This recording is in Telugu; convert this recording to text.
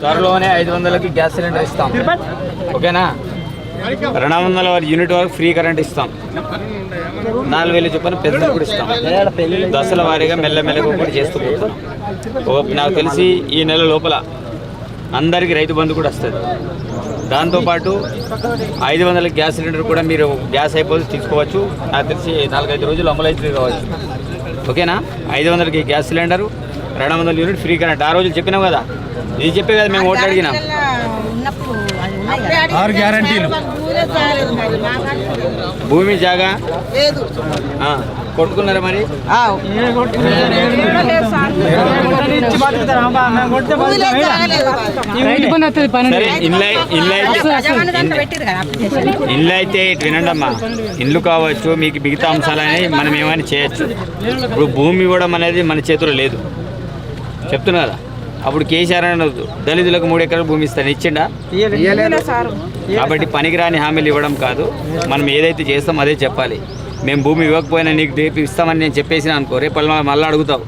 త్వరలోనే ఐదు వందలకి గ్యాస్ సిలిండర్ ఇస్తాం. ఓకేనా? రెండు వందల యూనిట్ వరకు ఫ్రీ కరెంట్ ఇస్తాం. నాలుగు వేలు చొప్పున పెద్దలు కూడా ఇస్తాం. దశల వారీగా మెల్లమెల్లగా కూడా చేస్తూ పోతున్నాం ఓ- నాకు తెలిసి ఈ నెల లోపల అందరికీ రైతు బంధు కూడా వస్తుంది. దాంతోపాటు ఐదు వందల గ్యాస్ సిలిండర్ కూడా మీరు గ్యాస్ అయిపోతే తీసుకోవచ్చు. నాకు తెలిసి నాలుగైదు రోజులు అమలు కావచ్చు. ఓకేనా? ఐదు వందలకి గ్యాస్ సిలిండరు రెండు వందల యూనిట్ ఫ్రీ కరెంట్. ఆ రోజులు చెప్పినాం కదా. ఇది చెప్పే కదా మేము ఓట్లు అడిగినాం. ఆరు గ్యారంటీలు. భూమి జాగా? లేదు. ఆ, కొట్టుకున్నారా మరి? ఇల్లు అయి- ఇల్లు అయితే ఇటు వినండి అమ్మా ఇల్లు కావచ్చు మీకు మిగతా అంశాలని మనం ఏమైనా చేయొచ్చు. ఇప్పుడు భూమి కూడా అనేది మన చేతిలో లేదు. చెప్తున్నా కదా అప్పుడు కేసీఆర్ అనొద్దు దళితులకు మూడు ఎకరాలు భూమి ఇస్తాను. ఇచ్చిండా? కాబట్టి పనికిరాని హామీలు ఇవ్వడం కాదు. మనం ఏదైతే చేస్తామో అదే చెప్పాలి. మేము భూమి ఇవ్వకపోయినా నీకు రేపు ఇస్తామని నేను చెప్పేసిన అనుకో రేపు మళ్ళీ మళ్ళీ అడుగుతావు.